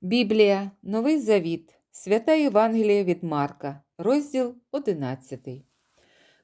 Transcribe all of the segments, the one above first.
Біблія, Новий Завіт, Свята Євангелія від Марка, розділ 11.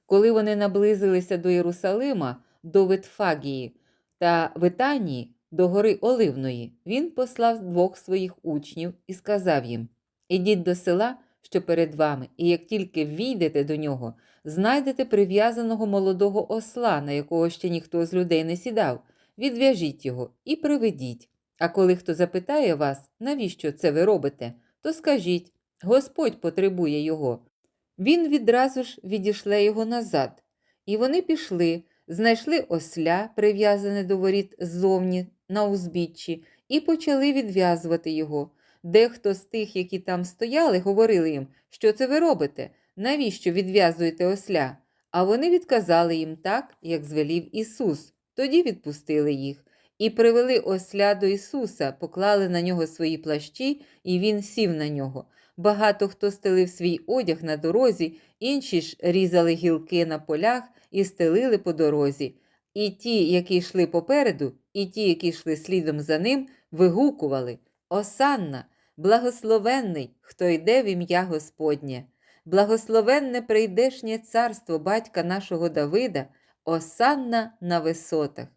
Коли вони наблизилися до Єрусалима, до Ветфагії та Витанії, до гори Оливної, він послав двох своїх учнів і сказав їм: Ідіть до села, що перед вами, і як тільки війдете до нього, знайдете прив'язаного молодого осла, на якого ще ніхто з людей не сідав, відв'яжіть його і приведіть. А коли хто запитає вас, навіщо це ви робите, то скажіть Господь потребує його. Він відразу ж відішле його назад. І вони пішли, знайшли осля, прив'язане до воріт ззовні на узбіччі, і почали відв'язувати його. Дехто з тих, які там стояли, говорили їм, що це ви робите, навіщо відв'язуєте осля? А вони відказали їм так, як звелів Ісус. Тоді відпустили їх. І привели осля до Ісуса, поклали на нього свої плащі, і він сів на нього. Багато хто стелив свій одяг на дорозі, інші ж різали гілки на полях і стелили по дорозі. І ті, які йшли попереду, і ті, які йшли слідом за ним, вигукували Осанна, благословенний, хто йде в ім'я Господнє, благословенне прийдешнє царство батька нашого Давида, Осанна на висотах.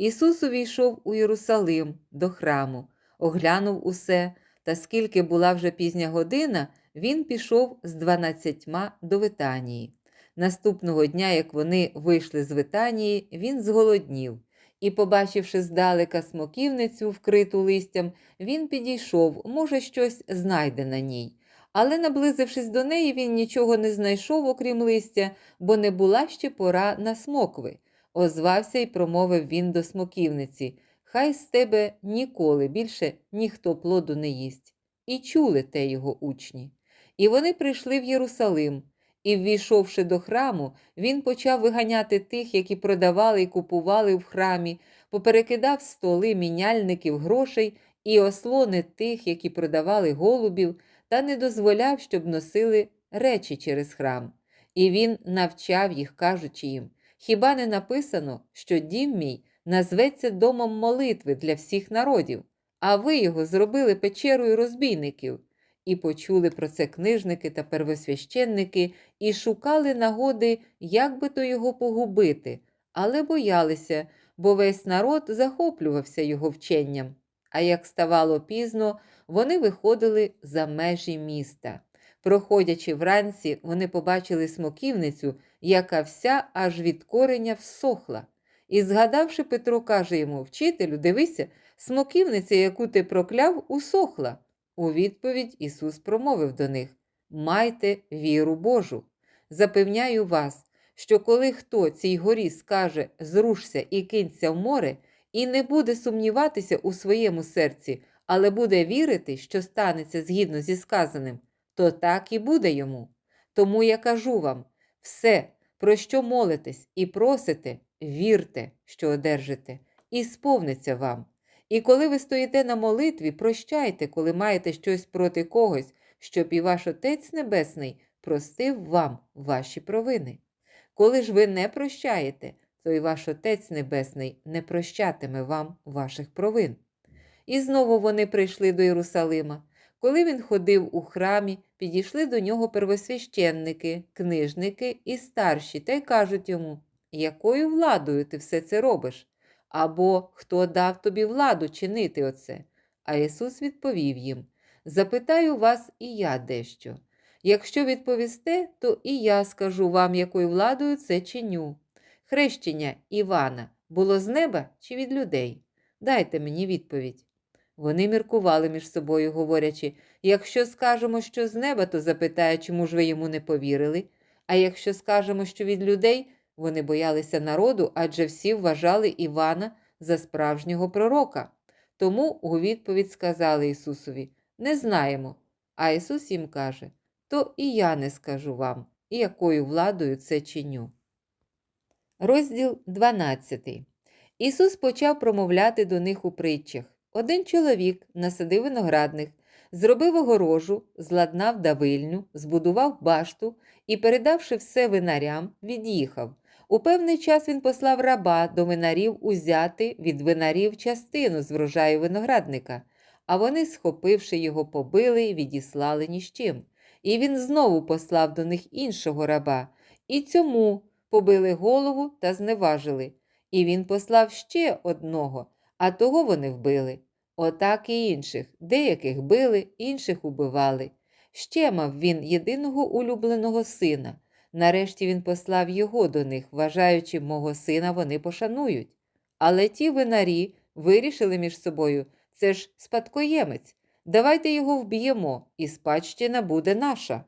Ісус увійшов у Єрусалим до храму, оглянув усе, та скільки була вже пізня година, він пішов з дванадцятьма до Витанії. Наступного дня, як вони вийшли з Витанії, він зголоднів. І, побачивши здалека смоківницю, вкриту листям, він підійшов, може, щось знайде на ній. Але, наблизившись до неї, він нічого не знайшов, окрім листя, бо не була ще пора на смокви. Озвався і промовив він до смоківниці Хай з тебе ніколи більше ніхто плоду не їсть. І чули те його учні. І вони прийшли в Єрусалим. І, ввійшовши до храму, він почав виганяти тих, які продавали і купували в храмі, поперекидав столи міняльників грошей і ослони тих, які продавали голубів, та не дозволяв, щоб носили речі через храм. І він навчав їх, кажучи їм: Хіба не написано, що дім мій назветься домом молитви для всіх народів, а ви його зробили печерою розбійників? І почули про це книжники та первосвященники і шукали нагоди, як би то його погубити, але боялися, бо весь народ захоплювався його вченням. А як ставало пізно, вони виходили за межі міста. Проходячи вранці, вони побачили смоківницю, яка вся аж від кореня всохла. І, згадавши, Петро каже йому Вчителю, дивися, смоківниця, яку ти прокляв, усохла. У відповідь Ісус промовив до них Майте віру Божу. Запевняю вас, що коли хто цій горі скаже зрушся і кинься в море, і не буде сумніватися у своєму серці, але буде вірити, що станеться згідно зі сказаним, то так і буде йому. Тому я кажу вам все, про що молитесь і просите, вірте, що одержите, і сповниться вам. І коли ви стоїте на молитві, прощайте, коли маєте щось проти когось, щоб і ваш Отець Небесний простив вам ваші провини. Коли ж ви не прощаєте, то і ваш Отець Небесний не прощатиме вам ваших провин. І знову вони прийшли до Єрусалима. Коли він ходив у храмі, підійшли до нього первосвященники, книжники і старші, та й кажуть йому, якою владою ти все це робиш? Або хто дав тобі владу чинити оце? А Ісус відповів їм: Запитаю вас і я дещо. Якщо відповісте, то і я скажу вам, якою владою це чиню. Хрещення Івана було з неба чи від людей? Дайте мені відповідь. Вони міркували між собою, говорячи якщо скажемо, що з неба, то запитає, чому ж ви йому не повірили. А якщо скажемо, що від людей, вони боялися народу, адже всі вважали Івана за справжнього пророка. Тому у відповідь сказали Ісусові Не знаємо. А Ісус їм каже То і я не скажу вам, і якою владою це чиню. Розділ 12. Ісус почав промовляти до них у притчах. Один чоловік насадив виноградник, зробив огорожу, зладнав давильню, збудував башту і, передавши все винарям, від'їхав. У певний час він послав раба до винарів узяти від винарів частину з врожаю виноградника. а вони, схопивши його, побили і відіслали ні з чим. І він знову послав до них іншого раба, і цьому побили голову та зневажили. І він послав ще одного, а того вони вбили. Отак і інших, деяких били, інших убивали. Ще мав він єдиного улюбленого сина. Нарешті він послав його до них, вважаючи, мого сина вони пошанують. Але ті винарі вирішили між собою це ж спадкоємець. Давайте його вб'ємо, і спадщина буде наша.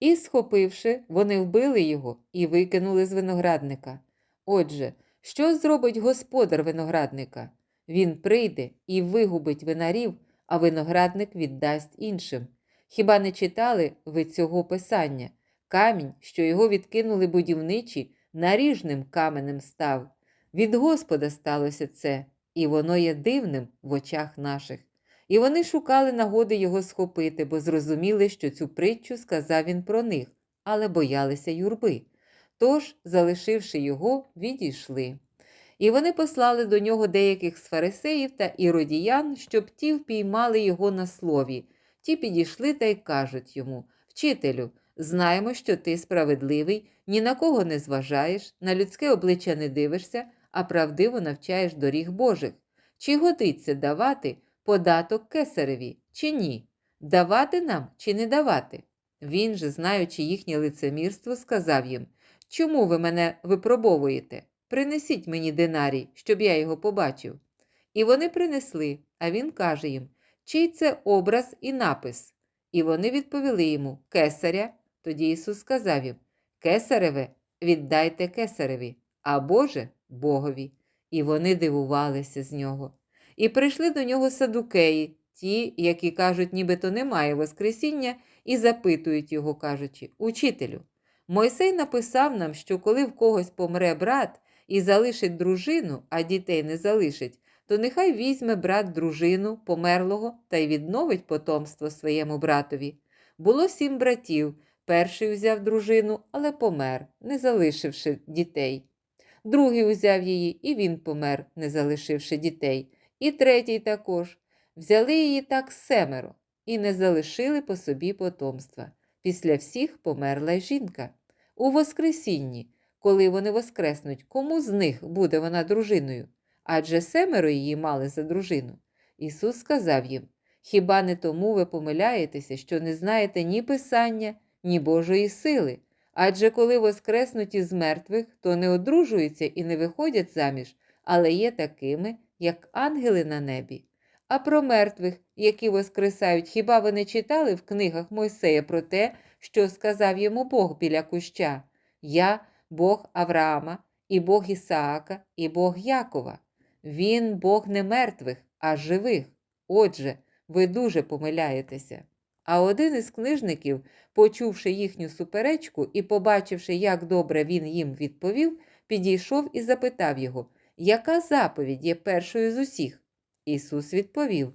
І, схопивши, вони вбили його і викинули з виноградника. Отже, що зробить господар виноградника? Він прийде і вигубить винарів, а виноградник віддасть іншим. Хіба не читали ви цього писання? Камінь, що його відкинули будівничі, наріжним каменем став. Від Господа сталося це, і воно є дивним в очах наших. І вони шукали нагоди його схопити, бо зрозуміли, що цю притчу сказав він про них, але боялися юрби. Тож, залишивши його, відійшли. І вони послали до нього деяких з фарисеїв та іродіян, щоб ті впіймали його на слові. Ті підійшли та й кажуть йому Вчителю, знаємо, що ти справедливий, ні на кого не зважаєш, на людське обличчя не дивишся, а правдиво навчаєш доріг Божих. Чи годиться давати податок кесареві, чи ні? Давати нам чи не давати? Він же, знаючи їхнє лицемірство, сказав їм Чому ви мене випробовуєте? Принесіть мені динарій, щоб я його побачив. І вони принесли, а він каже їм, чий це образ і напис. І вони відповіли йому Кесаря. Тоді Ісус сказав їм Кесареве, віддайте кесареві, а Боже Богові. І вони дивувалися з нього. І прийшли до нього садукеї, ті, які кажуть, нібито немає Воскресіння, і запитують його, кажучи Учителю, Мойсей написав нам, що коли в когось помре брат і залишить дружину, а дітей не залишить, то нехай візьме брат дружину померлого та й відновить потомство своєму братові. Було сім братів. Перший узяв дружину, але помер, не залишивши дітей. Другий узяв її, і він помер, не залишивши дітей. І третій також. Взяли її так семеро і не залишили по собі потомства. Після всіх померла й жінка. У Воскресінні, коли вони воскреснуть, кому з них буде вона дружиною? Адже семеро її мали за дружину. Ісус сказав їм: Хіба не тому ви помиляєтеся, що не знаєте ні Писання, ні Божої сили? Адже коли воскреснуть із мертвих, то не одружуються і не виходять заміж, але є такими, як ангели на небі. А про мертвих, які воскресають, хіба ви не читали в книгах Мойсея про те, що сказав йому Бог біля куща? Я Бог Авраама, і Бог Ісаака, і Бог Якова. Він Бог не мертвих, а живих. Отже, ви дуже помиляєтеся. А один із книжників, почувши їхню суперечку і побачивши, як добре він їм відповів, підійшов і запитав його, яка заповідь є першою з усіх? Ісус відповів: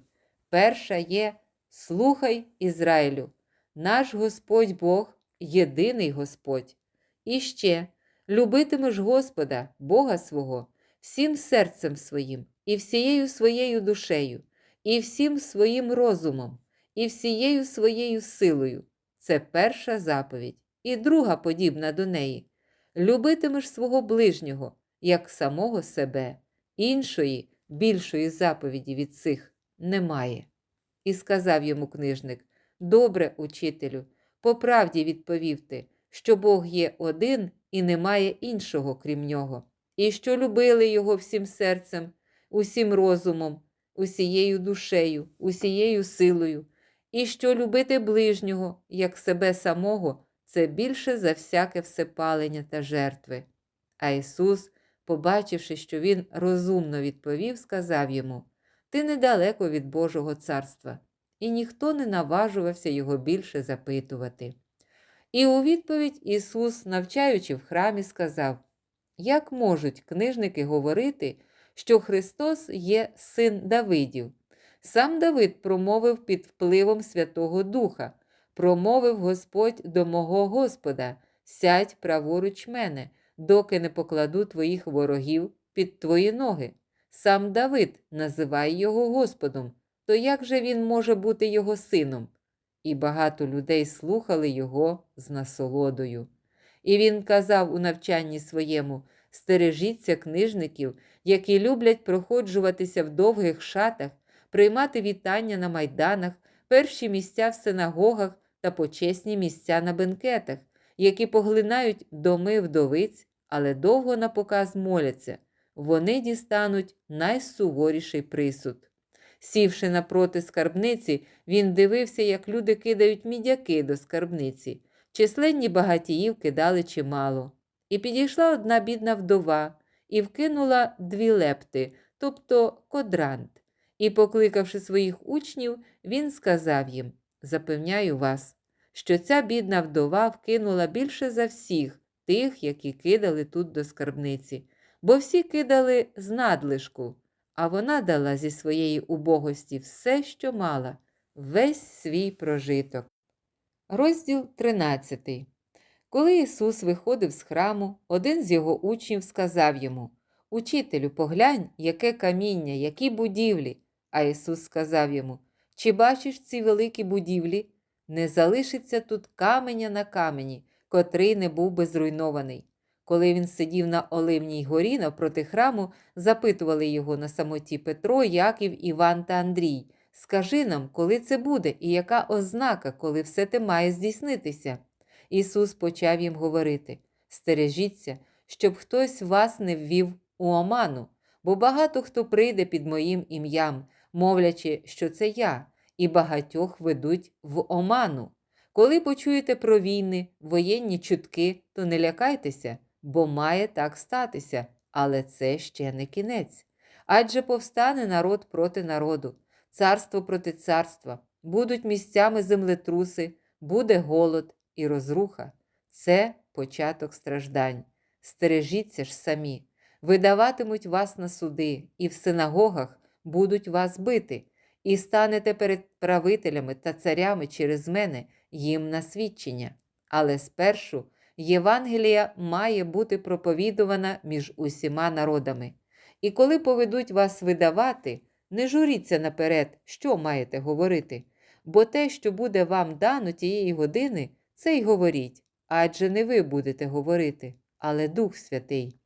Перша є Слухай Ізраїлю, наш Господь Бог єдиний Господь. І ще любитимеш Господа, Бога свого, всім серцем своїм, і всією своєю душею, і всім своїм розумом, і всією своєю силою. Це перша заповідь, і друга подібна до неї. Любитимеш свого ближнього, як самого себе, іншої, більшої заповіді від цих немає. І сказав йому книжник: Добре, учителю, по правді відповів ти, що Бог є один і немає іншого, крім нього, і що любили його всім серцем, усім розумом, усією душею, усією силою, і що любити ближнього, як себе самого, це більше за всяке всепалення та жертви. А Ісус, побачивши, що Він розумно відповів, сказав йому: Ти недалеко від Божого царства, і ніхто не наважувався його більше запитувати. І у відповідь Ісус, навчаючи в храмі, сказав: Як можуть книжники говорити, що Христос є син Давидів? Сам Давид промовив під впливом Святого Духа, промовив Господь до мого Господа: сядь праворуч мене, доки не покладу твоїх ворогів під твої ноги. Сам Давид називає його Господом, то як же він може бути його сином? І багато людей слухали його з насолодою. І він казав у навчанні своєму: стережіться книжників, які люблять проходжуватися в довгих шатах, приймати вітання на майданах, перші місця в синагогах та почесні місця на бенкетах, які поглинають доми вдовиць, але довго на показ моляться. Вони дістануть найсуворіший присуд. Сівши напроти скарбниці, він дивився, як люди кидають мідяки до скарбниці. Численні багатіїв кидали чимало. І підійшла одна бідна вдова і вкинула дві лепти, тобто кодрант. І, покликавши своїх учнів, він сказав їм: Запевняю вас, що ця бідна вдова вкинула більше за всіх тих, які кидали тут до скарбниці, бо всі кидали з надлишку, а вона дала зі своєї убогості все, що мала, весь свій прожиток. Розділ 13. Коли Ісус виходив з храму, один з його учнів сказав йому: Учителю, поглянь, яке каміння, які будівлі. А Ісус сказав йому: Чи бачиш ці великі будівлі? Не залишиться тут каменя на камені, котрий не був би зруйнований. Коли він сидів на Оливній горі навпроти храму, запитували його на самоті Петро, Яків, Іван та Андрій. Скажи нам, коли це буде, і яка ознака, коли все те має здійснитися? Ісус почав їм говорити: Стережіться, щоб хтось вас не ввів у оману, бо багато хто прийде під моїм ім'ям, мовлячи, що це я, і багатьох ведуть в оману. Коли почуєте про війни, воєнні чутки, то не лякайтеся, бо має так статися, але це ще не кінець. Адже повстане народ проти народу, царство проти царства, будуть місцями землетруси, буде голод і розруха. Це початок страждань. Стережіться ж самі, видаватимуть вас на суди, і в синагогах будуть вас бити, і станете перед правителями та царями через мене їм на свідчення. Але спершу Євангелія має бути проповідувана між усіма народами. І коли поведуть вас видавати, не журіться наперед, що маєте говорити, бо те, що буде вам дано тієї години, це й говоріть, адже не ви будете говорити, але Дух Святий.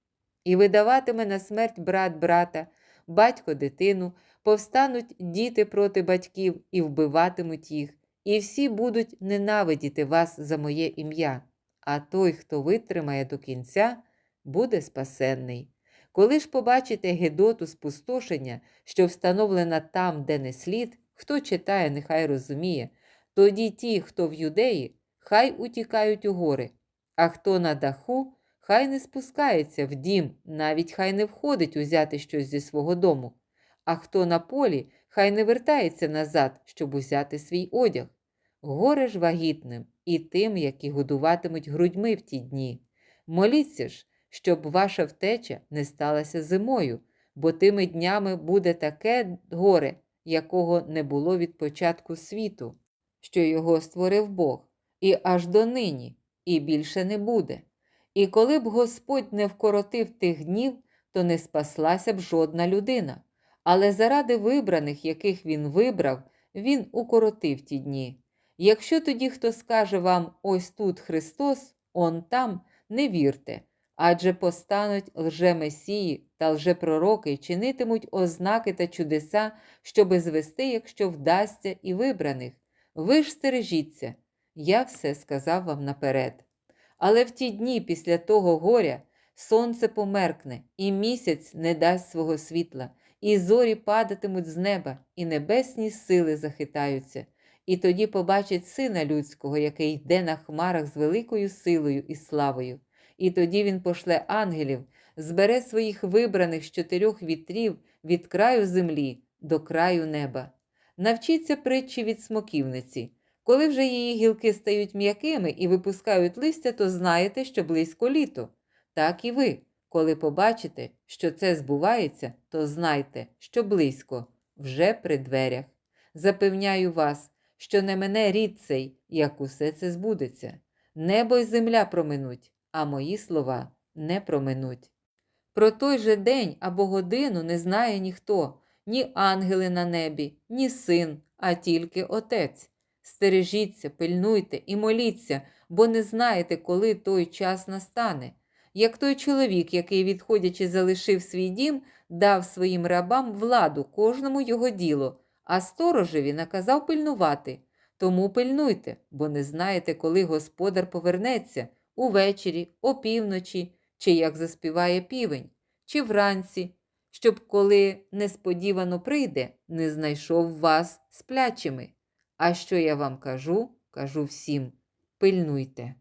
І видаватиме на смерть брат брата, батько дитину, повстануть діти проти батьків і вбиватимуть їх, і всі будуть ненавидіти вас за моє ім'я, а той, хто витримає до кінця, буде спасенний. Коли ж побачите Гедоту спустошення, що встановлена там, де не слід, хто читає, нехай розуміє, тоді ті, хто в юдеї, хай утікають у гори, а хто на даху, хай не спускається в дім, навіть хай не входить узяти щось зі свого дому, а хто на полі, хай не вертається назад, щоб узяти свій одяг. Горе ж вагітним і тим, які годуватимуть грудьми в ті дні. Моліться ж, щоб ваша втеча не сталася зимою, бо тими днями буде таке горе, якого не було від початку світу, що його створив Бог, і аж до нині, і більше не буде. І коли б Господь не вкоротив тих днів, то не спаслася б жодна людина. Але заради вибраних, яких він вибрав, він укоротив ті дні. Якщо тоді хто скаже вам ось тут Христос, он там, не вірте, адже постануть лжемесії та лжепророки чинитимуть ознаки та чудеса, щоби звести, якщо вдасться, і вибраних. Ви ж стережіться, я все сказав вам наперед. Але в ті дні після того горя сонце померкне, і місяць не дасть свого світла, і зорі падатимуть з неба, і небесні сили захитаються. І тоді побачить сина людського, який йде на хмарах з великою силою і славою. І тоді він пошле ангелів, збере своїх вибраних з чотирьох вітрів від краю землі до краю неба. Навчіться притчі від смоківниці. Коли вже її гілки стають м'якими і випускають листя, то знаєте, що близько літо. Так і ви, коли побачите, що це збувається, то знайте, що близько, вже при дверях. Запевняю вас, що не мене рід цей, як усе це збудеться. Небо й земля проминуть, а мої слова не проминуть. Про той же день або годину не знає ніхто, ні ангели на небі, ні син, а тільки Отець. Стережіться, пильнуйте і моліться, бо не знаєте, коли той час настане. Як той чоловік, який, відходячи, залишив свій дім, дав своїм рабам владу кожному його діло, а сторожеві наказав пильнувати. Тому пильнуйте, бо не знаєте, коли господар повернеться увечері, опівночі, чи як заспіває півень, чи вранці, щоб коли несподівано прийде, не знайшов вас сплячими. А що я вам кажу, кажу всім пильнуйте.